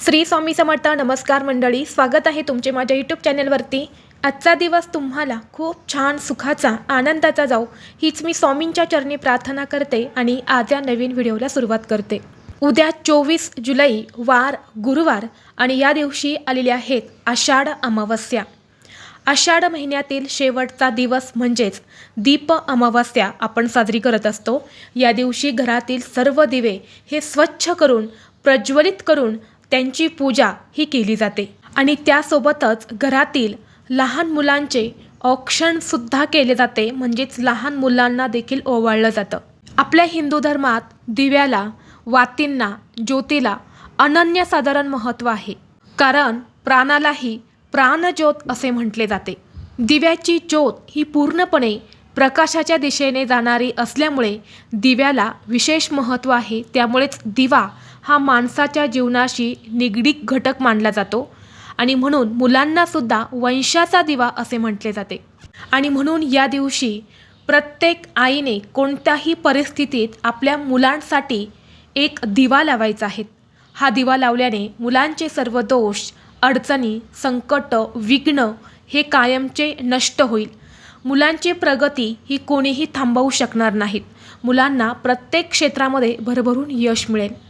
श्री स्वामी समर्थ नमस्कार मंडळी. स्वागत आहे तुमचे माझ्या यूट्यूब चॅनलवरती आजचा दिवस तुम्हाला खूप छान सुखाचा आनंदाचा जाऊ हीच मी स्वामींच्या चरणी प्रार्थना करते आणि आज या नवीन व्हिडिओला सुरुवात करते. उद्या चोवीस जुलै वार गुरुवार आणि या दिवशी आलेल्या आहेत आषाढ अमावस्या. आषाढ महिन्यातील शेवटचा दिवस म्हणजेच दीप अमावस्या आपण साजरी करत असतो. या दिवशी घरातील सर्व दिवे हे स्वच्छ करून प्रज्वलित करून त्यांची पूजा ही केली जाते. आणि त्यासोबतच घरातील लहान मुलांचे औक्षणसुद्धा केले जाते. म्हणजेच लहान मुलांना देखील ओवाळलं जातं. आपल्या हिंदू धर्मात दिव्याला वातींना ज्योतीला अनन्यसाधारण महत्त्व आहे. कारण प्राणालाही प्राणज्योत असे म्हटले जाते. दिव्याची ज्योत ही पूर्णपणे प्रकाशाच्या दिशेने जाणारी असल्यामुळे दिव्याला विशेष महत्त्व आहे. त्यामुळेच दिवा हा माणसाच्या जीवनाशी निगडीत घटक मानला जातो आणि म्हणून मुलांनासुद्धा वंशाचा दिवा असे म्हटले जाते. आणि म्हणून या दिवशी प्रत्येक आईने कोणत्याही परिस्थितीत आपल्या मुलांसाठी एक दिवा लावायचा आहे. हा दिवा लावल्याने मुलांचे सर्व दोष अडचणी संकट विघ्न हे कायमचे नष्ट होईल. मुलांची प्रगती ही कोणीही थांबवू शकणार नाहीत. मुलांना प्रत्येक क्षेत्रामध्ये भरभरून यश मिळेल.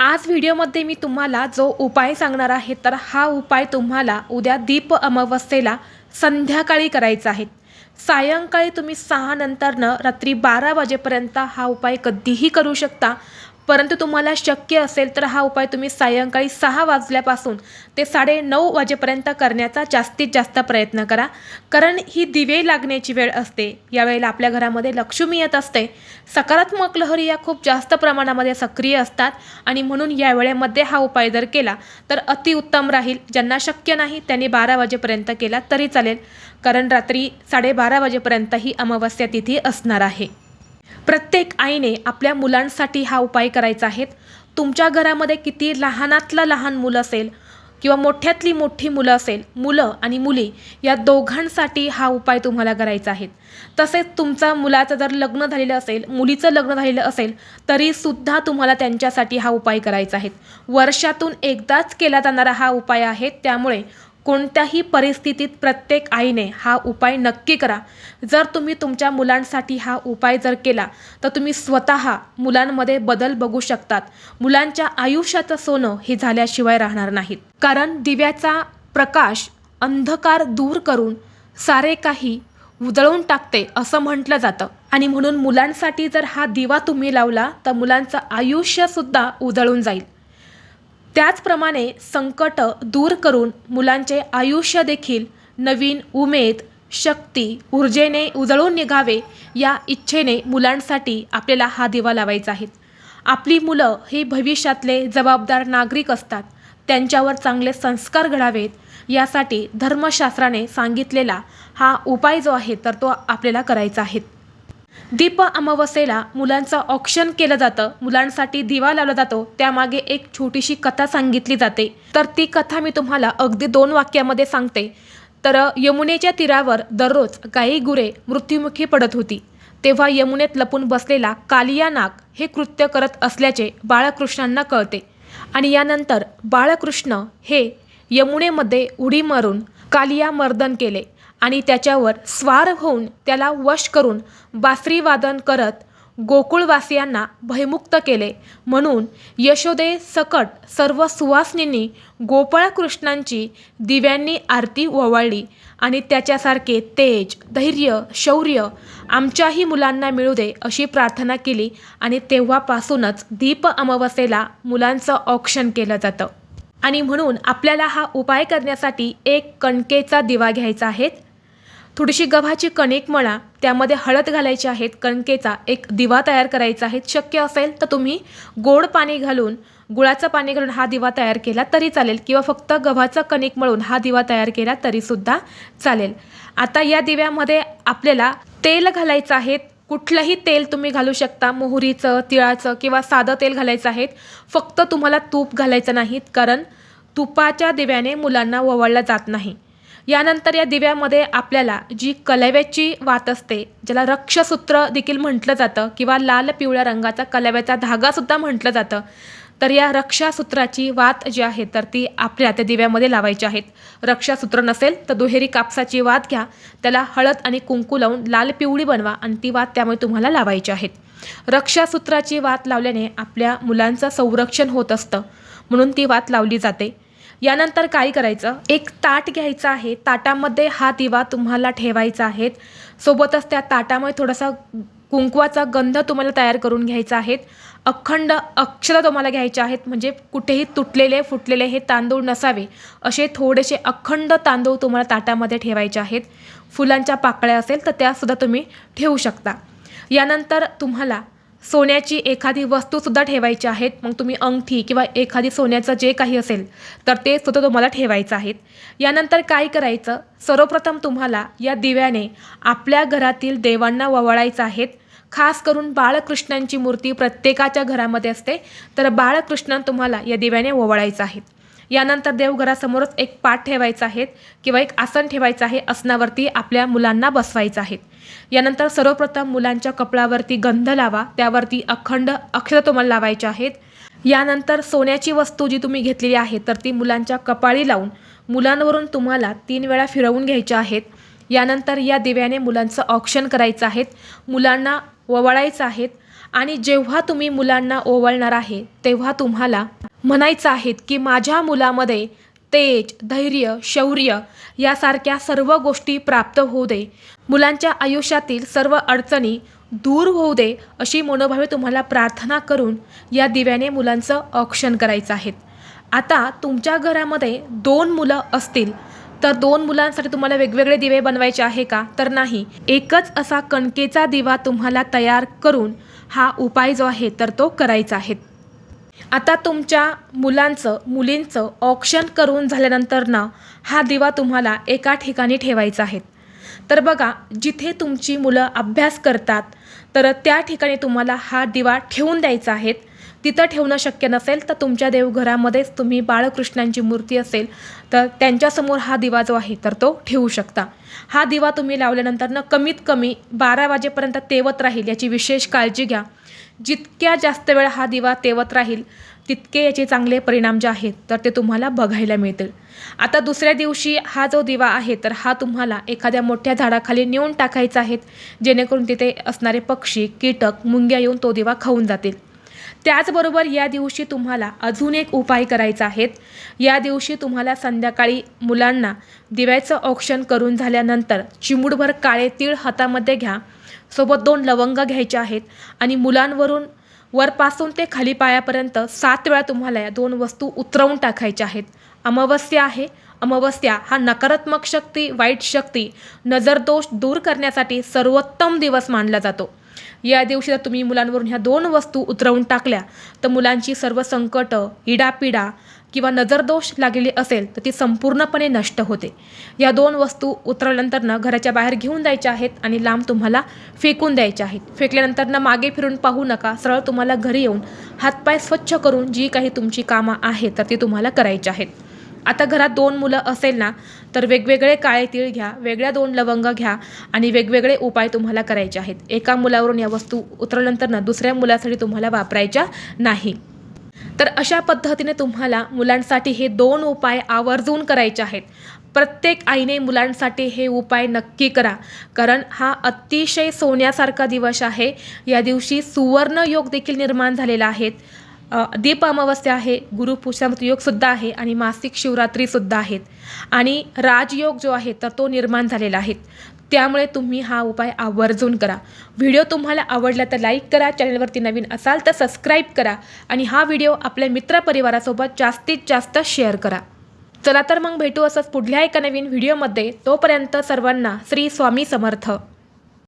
आज व्हिडिओमध्ये मी तुम्हाला जो उपाय सांगणार आहे तर हा उपाय तुम्हाला उद्या दीप अमावस्येला संध्याकाळी करायचा आहे. सायंकाळी तुम्ही सहा नंतरनं रात्री बारा वाजेपर्यंत हा उपाय कधीही करू शकता. परंतु तुम्हाला शक्य असेल तर हा उपाय तुम्ही सायंकाळी सहा वाजल्यापासून ते साडे नऊ वाजेपर्यंत करण्याचा जास्तीत जास्त प्रयत्न करा. कारण ही दिवे लागण्याची वेळ असते. यावेळेला आपल्या घरामध्ये लक्ष्मी येत असते. सकारात्मक लहरी या खूप जास्त प्रमाणामध्ये सक्रिय असतात आणि म्हणून या वेळेमध्ये हा उपाय जर केला तर अतिउत्तम राहील. ज्यांना शक्य नाही त्यांनी बारा वाजेपर्यंत केला तरी चालेल. कारण रात्री साडेबारा वाजेपर्यंत ही अमावस्या तिथी असणार आहे. प्रत्येक आईने आपल्या मुलांसाठी हा उपाय करायचा आहे. तुमच्या घरामध्ये किती लहानातलं लहान मुलं असेल किंवा मोठ्यातली मोठी मुलं असेल मुलं आणि मुली या दोघांसाठी हा उपाय तुम्हाला करायचा आहे. तसेच तुमचा मुलाचं जर लग्न झालेलं असेल मुलीचं लग्न झालेलं असेल तरीसुद्धा तुम्हाला त्यांच्यासाठी हा उपाय करायचा आहे. वर्षातून एकदाच केला जाणारा हा उपाय आहे. त्यामुळे कोणत्याही परिस्थितीत प्रत्येक आईने हा उपाय नक्की करा. जर तुम्ही तुमच्या मुलांसाठी हा उपाय जर केला तर तुम्ही स्वतः मुलांमध्ये बदल बघू शकतात. मुलांच्या आयुष्याचं सोनं हे झाल्याशिवाय राहणार नाहीत. कारण दिव्याचा प्रकाश अंधकार दूर करून सारे काही उजळून टाकते असं म्हटलं जातं. आणि म्हणून मुलांसाठी जर हा दिवा तुम्ही लावला तर मुलांचं आयुष्यसुद्धा उजळून जाईल. त्याचप्रमाणे संकट दूर करून मुलांचे आयुष्य देखील नवीन उमेद शक्ती ऊर्जेने उजळून निघावे या इच्छेने मुलांसाठी आपल्याला हा दिवा लावायचा आहे. आपली मुलं ही भविष्यातले जबाबदार नागरिक असतात. त्यांच्यावर चांगले संस्कार घडावेत यासाठी धर्मशास्त्राने सांगितलेला हा उपाय जो आहे तर तो आपल्याला करायचा आहे. दीप अमावस्येला मुलांचं ऑक्शन केलं जातं. मुलांसाठी दिवा लावला जातो. त्यामागे एक छोटीशी कथा सांगितली जाते. तर ती कथा मी तुम्हाला अगदी दोन वाक्यामध्ये सांगते. तर यमुनेच्या तीरावर दररोज गाई गुरे मृत्युमुखी पडत होती. तेव्हा यमुनेत लपून बसलेला कालिया नाग हे कृत्य करत असल्याचे बाळकृष्णांना कळते. आणि यानंतर बाळकृष्ण हे यमुनेमध्ये उडी मारून कालिया मर्दन केले आणि त्याच्यावर स्वार होऊन त्याला वश करून बासरीवादन करत गोकुळवासियांना भयमुक्त केले. म्हणून यशोदे सकट सर्व सुवासिनींनी गोपाळकृष्णांची दिव्यांनी आरती ओवाळली आणि त्याच्यासारखे तेज धैर्य शौर्य आमच्याही मुलांना मिळू दे अशी प्रार्थना केली आणि तेव्हापासूनच दीप अमावस्येला मुलांचं औक्षण केलं जातं. आणि म्हणून आपल्याला हा उपाय करण्यासाठी एक कणकेचा दिवा घ्यायचा आहे. थोडीशी गव्हाची कणिक मळा त्यामध्ये हळद घालायची आहेत कणकेचा एक दिवा तयार करायचा आहे. शक्य असेल तर तुम्ही गोड पाणी घालून गुळाचं पाणी घालून हा दिवा तयार केला तरी चालेल किंवा फक्त गव्हाचं कणिक मळून हा दिवा तयार केला तरीसुद्धा चालेल. आता या दिव्यामध्ये आपल्याला तेल घालायचं आहे. कुठलंही तेल तुम्ही घालू शकता. मोहरीचं तिळाचं किंवा साधं तेल घालायचं आहे. फक्त तुम्हाला तूप घालायचं नाहीत कारण तुपाच्या दिव्याने मुलांना ओवाळलं जात नाही. यानंतर या दिव्यामध्ये आपल्याला जी कलव्याची वात असते ज्याला रक्षसूत्र देखील म्हटलं जातं किंवा लाल पिवळ्या रंगाचा कलव्याचा धागासुद्धा म्हटलं जातं तर या रक्षासूत्राची वात जी आहे तर ती आपल्या त्या दिव्यामध्ये लावायची आहेत. रक्षासूत्र नसेल तर दुहेरी कापसाची वात घ्या त्याला हळद आणि कुंकू लावून लाल पिवळी बनवा आणि ती वात त्यामुळे तुम्हाला लावायची आहेत. रक्षासूत्राची वात लावल्याने आपल्या मुलांचं संरक्षण होत असतं म्हणून ती वात लावली जाते. यानंतर काय करायचं? एक ताट घ्यायचं आहे. ताटामध्ये हा दिवा तुम्हाला ठेवायचा आहे. सोबतच त्या ताटामध्ये थोडासा कुंकवाचा गंध तुम्हाला तयार करून घ्यायचा आहे. अखंड अक्षरं तुम्हाला घ्यायचे आहेत. म्हणजे कुठेही तुटलेले फुटलेले हे तांदूळ नसावे. असे थोडेसे अखंड तांदूळ तुम्हाला ताटामध्ये ठेवायचे आहेत. फुलांच्या पाकळ्या असेल तर त्यासुद्धा तुम्ही ठेवू शकता. यानंतर तुम्हाला सोन्याची एखादी वस्तूसुद्धा ठेवायची आहेत मग तुम्ही अंगठी किंवा एखादी सोन्याचं जे काही असेल तर ते सुद्धा तुम्हाला ठेवायचं आहेत. यानंतर काय करायचं? सर्वप्रथम तुम्हाला या दिव्याने आपल्या घरातील देवांना ववळायचं आहेत. खास करून बाळकृष्णांची मूर्ती प्रत्येकाच्या घरामध्ये असते तर बाळकृष्ण तुम्हाला या दिव्याने ओवाळायचं आहे यानंतर देवघरासमोरच एक पाठ ठेवायचा आहे किंवा एक आसन ठेवायचं आहे आसनावरती आपल्या मुलांना बसवायचं आहे. यानंतर सर्वप्रथम मुलांच्या कपडावरती गंध लावा त्यावरती अखंड अक्षर तुम्हाला लावायचे आहेत. यानंतर सोन्याची वस्तू जी तुम्ही घेतलेली आहे तर ती मुलांच्या कपाळी लावून मुलांवरून तुम्हाला तीन वेळा फिरवून घ्यायच्या आहेत. यानंतर या दिव्याने मुलांचं ऑक्शन करायचं आहेत. मुलांना ववळायचं आहेत. आणि जेव्हा तुम्ही मुलांना ओवाळणार आहे तेव्हा तुम्हाला म्हणायचं आहेत की माझ्या मुलामध्ये तेज धैर्य शौर्य यासारख्या सर्व गोष्टी प्राप्त होऊ दे. मुलांच्या आयुष्यातील सर्व अडचणी दूर होऊ दे अशी मनोभावे तुम्हाला प्रार्थना करून या दिव्याने मुलांचं औक्षण करायचं आहे. आता तुमच्या घरामध्ये दोन मुलं असतील. तर दोन मुलांसाठी तुम्हाला वेगवेगळे दिवे बनवायचे आहे का? तर नाही. एकच असा कणकेचा दिवा तुम्हाला तयार करून हा उपाय जो आहे तर तो करायचा आहे. आता तुमच्या मुलांचं मुलींचं ऑप्शन करून झाल्यानंतर ना हा दिवा तुम्हाला एका ठिकाणी ठेवायचा आहे. तर बघा जिथे तुमची मुलं अभ्यास करतात तर त्या ठिकाणी तुम्हाला हा दिवा ठेवून द्यायचा आहे. तिथं ठेवणं शक्य नसेल तर तुमच्या देवघरामध्येच तुम्ही बाळकृष्णांची मूर्ती असेल तर त्यांच्यासमोर हा दिवा जो आहे तर तो ठेवू शकता. हा दिवा तुम्ही लावल्यानंतर ना कमीत कमी बारा वाजेपर्यंत तेवत राहील याची विशेष काळजी घ्या. जितक्या जास्त वेळ हा दिवा तेवत राहील तितके याचे चांगले परिणाम जे आहेत तर ते तुम्हाला बघायला मिळतील. आता दुसऱ्या दिवशी हा जो दिवा आहे तर हा तुम्हाला एखाद्या मोठ्या झाडाखाली नेऊन टाकायचा आहे जेणेकरून तिथे असणारे पक्षी कीटक मुंग्या येऊन तो दिवा खाऊन जातील. त्याचबरोबर या दिवशी तुम्हाला अजून एक उपाय करायचा आहे. या दिवशी तुम्हाला संध्याकाळी मुलांना दिव्याचं औक्षण करून झाल्यानंतर चिमुडभर काळे तीळ हातामध्ये घ्या. सोबत दोन लवंग घ्यायचे आहेत आणि मुलांवरून वरपासून ते खाली पायापर्यंत सात वेळा तुम्हाला या दोन वस्तू उतरवून टाकायच्या आहेत. अमावस्या आहे अमावस्या हा नकारात्मक शक्ती वाईट शक्ती नजरदोष दूर करण्यासाठी सर्वोत्तम दिवस मानला जातो. या दिवशी जर तुम्ही मुलांवरून ह्या दोन वस्तू उतरवून टाकल्या तर मुलांची सर्व संकट इडापिडा किंवा नजरदोष लागलेली असेल तर ती संपूर्णपणे नष्ट होते. या दोन वस्तू उतरवल्यानंतरनं घराच्या बाहेर घेऊन जायच्या आहेत आणि लांब तुम्हाला फेकून द्यायच्या आहेत. फेकल्यानंतरनं मागे फिरून पाहू नका सरळ तुम्हाला घरी येऊन हातपाय स्वच्छ करून जी काही तुमची कामं आहेत तर ती तुम्हाला करायची आहेत. आता घरात दोन मुलं असेल ना तर वेगवेगळे काळे तीळ घ्या वेगळ्या दोन लवंग घ्या आणि वेगवेगळे उपाय तुम्हाला करायचे आहेत. एका मुलावरून या वस्तू उतरल्यानंतर ना दुसऱ्या मुलासाठी तुम्हाला वापरायच्या नाही. तर अशा पद्धतीने तुम्हाला मुलांसाठी हे दोन उपाय आवर्जून करायचे आहेत. प्रत्येक आईने मुलांसाठी हे उपाय नक्की करा. कारण हा अतिशय सोन्यासारखा दिवस आहे. या दिवशी सुवर्ण योग देखील निर्माण झालेला आहेत दीप अमावस्या आहे गुरुपुषामृत योगसुद्धा आहे आणि मासिक शिवरात्रीसुद्धा आहेत. आणि राजयोग जो आहे तर तो निर्माण झालेला आहे. त्यामुळे तुम्ही हा उपाय आवर्जून करा. व्हिडिओ तुम्हाला आवडला तर लाईक करा चॅनलवरती नवीन असाल तर सबस्क्राईब करा आणि हा व्हिडिओ आपल्या मित्रपरिवारासोबत जास्तीत जास्त शेअर करा. चला तर मग भेटू असंच पुढल्या एका नवीन व्हिडिओमध्ये. तोपर्यंत सर्वांना श्री स्वामी समर्थ.